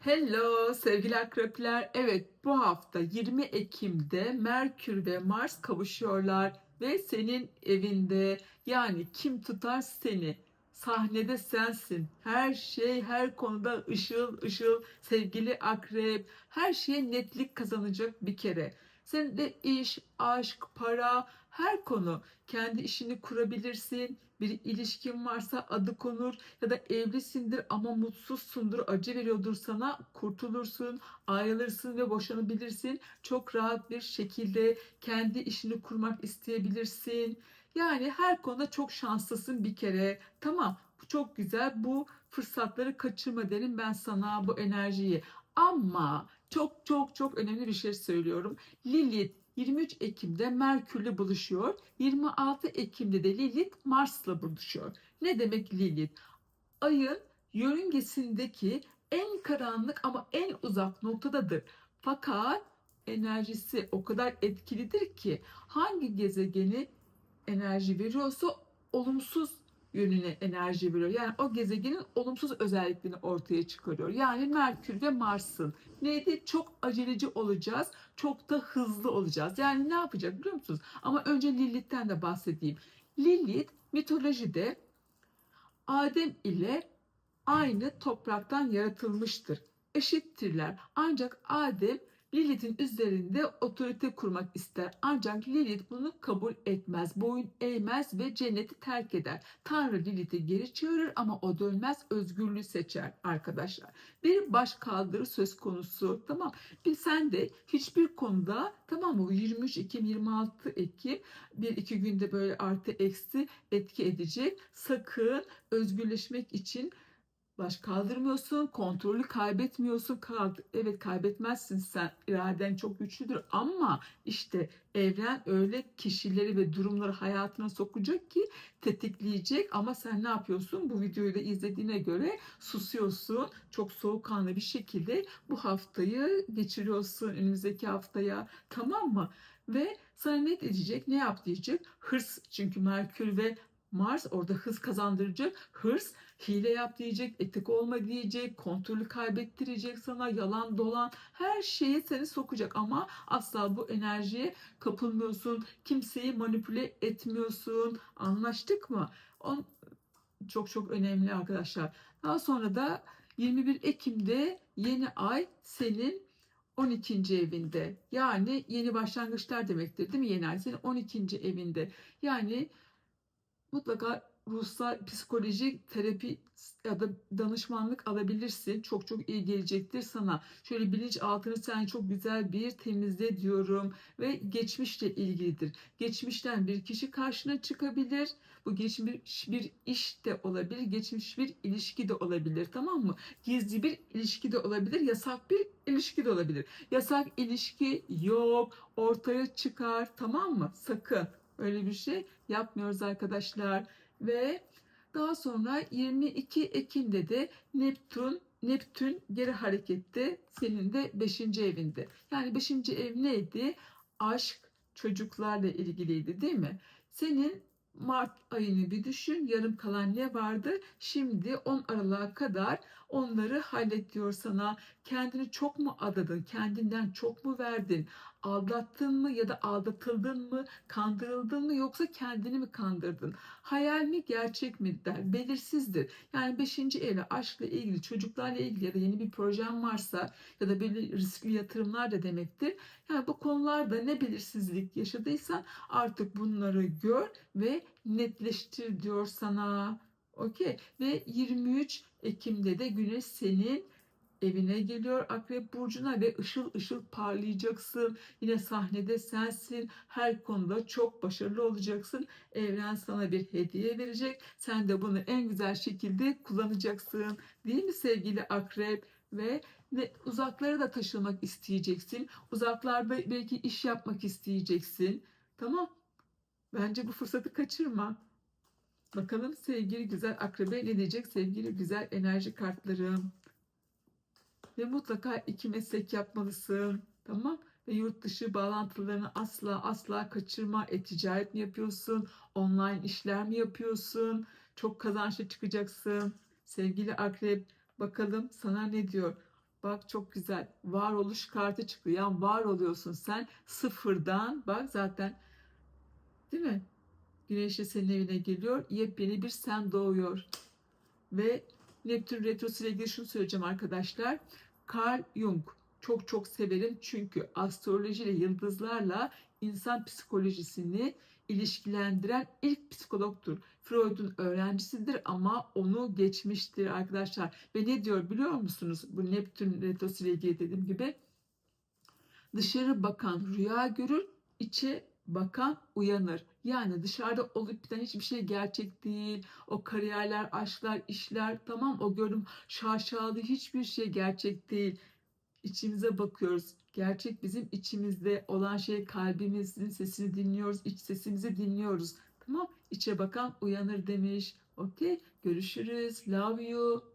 Hello sevgili akrepler. Evet bu hafta 20 Ekim'de Merkür ve Mars kavuşuyorlar ve senin evinde yani kim tutar seni? Sahnede sensin. Her şey her konuda ışıl ışıl sevgili akrep. Her şeye netlik kazanacak bir kere. Senin de iş, aşk, para her konu. Kendi işini kurabilirsin. Bir ilişkin varsa adı konur ya da evlisindir ama mutsuzsundur, acı veriyordur sana, kurtulursun, ayrılırsın ve boşanabilirsin. Çok rahat bir şekilde kendi işini kurmak isteyebilirsin. Yani her konuda çok şanslısın bir kere. Tamam, bu çok güzel. Bu fırsatları kaçırma derim ben sana bu enerjiyi. Ama çok çok çok önemli bir şey söylüyorum. Lilith 23 Ekim'de Merkür'le buluşuyor. 26 Ekim'de de Lilith Mars'la buluşuyor. Ne demek Lilith? Ayın yörüngesindeki en karanlık ama en uzak noktadadır. Fakat enerjisi o kadar etkilidir ki hangi gezegeni enerji veriyorsa olumsuz yönüne enerji veriyor. Yani o gezegenin olumsuz özelliklerini ortaya çıkarıyor. Yani Merkür ve Mars'ın neydi? Çok aceleci olacağız. Çok da hızlı olacağız. Yani ne yapacak biliyor musunuz? Ama önce Lilith'ten de bahsedeyim. Lilith mitolojide Adem ile aynı topraktan yaratılmıştır. Eşittirler. Ancak Adem Lilith'in üzerinde otorite kurmak ister. Ancak Lilith bunu kabul etmez, boyun eğmez ve cenneti terk eder. Tanrı Lilith'i geri çevirir ama o dönmez, özgürlüğü seçer arkadaşlar. Bir baş kaldırı söz konusu. Tamam. Bir sen de hiçbir konuda tamam mı? 23 Ekim 26 Ekim bir iki günde böyle artı eksi etki edecek. Sakın özgürleşmek için baş kaldırmıyorsun, kontrolü kaybetmiyorsun. Evet kaybetmezsin sen. İraden çok güçlüdür ama işte evren öyle kişileri ve durumları hayatına sokacak ki tetikleyecek ama sen ne yapıyorsun? Bu videoyu da izlediğine göre susuyorsun. Çok soğukkanlı bir şekilde bu haftayı geçiriyorsun önümüzdeki haftaya. Tamam mı? Ve sana ne diyecek? Ne yap diyecek? Hırs çünkü Merkür ve Mars orada hız kazandıracak. Hırs hile yap diyecek, etik olma diyecek, kontrolü kaybettirecek sana, yalan dolan her şeye seni sokacak ama asla bu enerjiye kapılmıyorsun. Kimseyi manipüle etmiyorsun. Anlaştık mı? On, çok çok önemli arkadaşlar. Daha sonra da 21 Ekim'de yeni ay senin 12. evinde. Yani yeni başlangıçlar demektir değil mi? Yeni ay senin 12. evinde. Yani mutlaka ruhsal psikolojik terapi ya da danışmanlık alabilirsin. Çok çok iyi gelecektir sana. Şöyle bilinçaltını sen çok güzel bir temizle diyorum ve geçmişle ilgilidir. Geçmişten bir kişi karşına çıkabilir. Bu geçmiş bir iş de olabilir, geçmiş bir ilişki de olabilir. Tamam mı? Gizli bir ilişki de olabilir, yasak bir ilişki de olabilir. Yasak ilişki yok, ortaya çıkar. Tamam mı? Sakın. Öyle bir şey yapmıyoruz arkadaşlar. Ve daha sonra 22 Ekim'de de Neptün Neptün geri harekette senin de 5. evinde. Yani 5. ev neydi? Aşk, çocuklarla ilgiliydi değil mi? Senin Mart ayını bir düşün. Yarım kalan ne vardı? Şimdi 10 Aralık'a kadar onları hallet diyor sana. Kendini çok mu adadın? Kendinden çok mu verdin? Aldattın mı ya da aldatıldın mı? Kandırıldın mı yoksa kendini mi kandırdın? Hayal mi gerçek mi der. Belirsizdir. Yani 5. evle aşkla ilgili, çocuklarla ilgili ya da yeni bir projem varsa ya da böyle riskli yatırımlar da demektir. Yani bu konularda ne belirsizlik yaşadıysan artık bunları gör ve netleştir diyor sana. Okey. Ve 23 Ekim'de de Güneş senin evine geliyor Akrep Burcu'na ve ışıl ışıl parlayacaksın. Yine sahnede sensin. Her konuda çok başarılı olacaksın. Evren sana bir hediye verecek. Sen de bunu en güzel şekilde kullanacaksın. Değil mi sevgili Akrep? Ve ne, uzaklara da taşımak isteyeceksin. Uzaklarda belki iş yapmak isteyeceksin. Tamam. Bence bu fırsatı kaçırma. Bakalım sevgili güzel akrebe ne diyecek sevgili güzel enerji kartlarım. Ve mutlaka iki meslek yapmalısın. Tamam. Ve yurt dışı bağlantılarını asla asla kaçırma. E-ticaret mi yapıyorsun? Online işler mi yapıyorsun? Çok kazançlı çıkacaksın. Sevgili akrep bakalım sana ne diyor? Bak çok güzel. Varoluş kartı çıktı. Yani var oluyorsun sen sıfırdan. Bak zaten değil mi? Güneş de senin evine geliyor. Yepyeni bir sen doğuyor. Ve Neptün retrosu ile ilgili şunu söyleyeceğim arkadaşlar. Carl Jung çok çok severim çünkü astroloji ile yıldızlarla insan psikolojisini ilişkilendiren ilk psikologtur. Freud'un öğrencisidir ama onu geçmiştir arkadaşlar. Ve ne diyor biliyor musunuz? Bu Neptün retrosu ile ilgili dediğim gibi dışarı bakan rüya görür, içe bakan uyanır. Yani dışarıda olup biten hiçbir şey gerçek değil. O kariyerler, aşklar, işler tamam o görüm şaşalı hiçbir şey gerçek değil. İçimize bakıyoruz. Gerçek bizim içimizde olan şey kalbimizin sesini dinliyoruz. iç sesimizi dinliyoruz. Tamam. İçe bakan uyanır demiş. Okey. Görüşürüz. Love you.